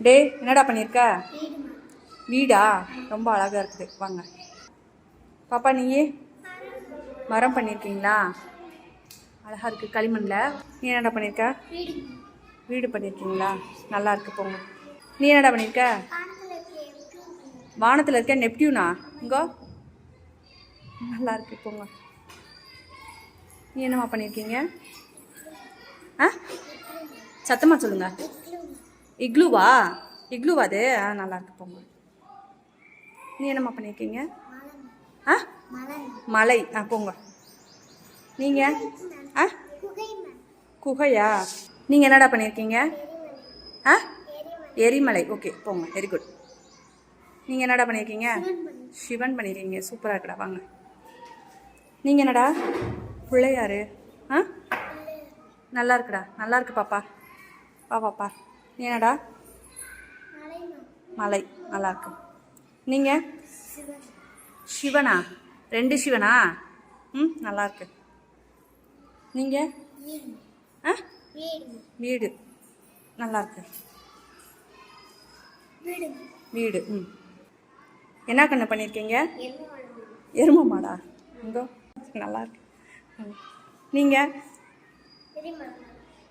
டே என்னடா பண்ணியிருக்க வீடா? ரொம்ப அழகாக இருக்குது. வாங்க. பாப்பா நீயே மரம் பண்ணியிருக்கீங்களா அழகாக இருக்குது களிமண்ணில் நீ என்னடா பண்ணியிருக்க வீடு பண்ணியிருக்கீங்களா நல்லா இருக்கு போங்க. நீ என்னடா பண்ணியிருக்க வானத்தில் இருக்க நெப்டியூனா இங்கோ. நல்லா இருக்கு போங்க. நீ என்னம்மா பண்ணியிருக்கீங்க ஆ? சத்தமாக சொல்லுங்க. இக்லுவா? இக்லுவா அது? ஆ நல்லாயிருக்கு போங்க. நீ என்னம்மா பண்ணியிருக்கீங்க ஆ? மலை. ஆ போங்க. நீங்கள் ஆ? குகையா? நீங்கள் என்னடா பண்ணியிருக்கீங்க ஆ? எரிமலை. ஓகே போங்க. வெரி குட் நீங்கள் என்னடா பண்ணியிருக்கீங்க சிவன் பண்ணியிருக்கீங்க சூப்பராக இருக்குடா வாங்க. நீங்கள் என்னடா? பிள்ளையாரு. ஆ? நல்லா இருக்குடா. நல்லா இருக்கு பாப்பா. வா பாப்பா. என்னடா? மலை. நல்லா இருக்கு நீங்கள் சிவனா? ரெண்டு சிவனா? ம் நல்லா இருக்கு நீங்கள் ஆ? வீடு. நல்லா இருக்கு வீடு. ம். என்ன கண்ணு பண்ணியிருக்கீங்க எருமை மாடா. இங்கோ நல்லா இருக்கு ம். நீங்க?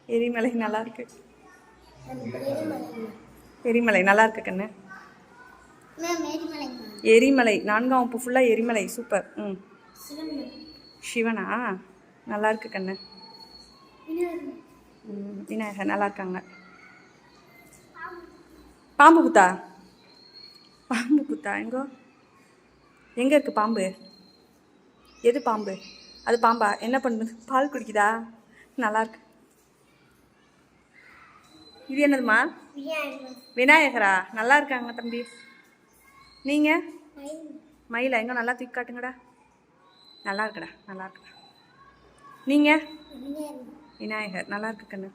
எரிமலை. நல்லா இருக்கு எரிமலை நல்லா இருக்கு கண்ணு. எரிமலை. நான்காம் வகுப்பு ஃபுல்லாக எரிமலை சூப்பர் ம். சிவனா. நல்லா இருக்கு கண்ணு. விநாயகர். நல்லா இருக்காங்க. பாம்பு குத்தா பாம்பு குத்தா எங்கோ? எங்கே இருக்கு பாம்பு? எது பாம்பு? அது பாம்பா? என்ன பண்ணுது பால் குடிக்குதா? நல்லா இருக்கு. இது என்னதுமா விநாயகரா? நல்லா இருக்காங்க தம்பி? நீங்கள் மயிலா எங்க நல்லா தூக்கி காட்டுங்கடா. நல்லா இருக்குடா நல்லா இருக்குடா. நீங்கள் விநாயகர் நல்லா இருக்கு கண்ணு.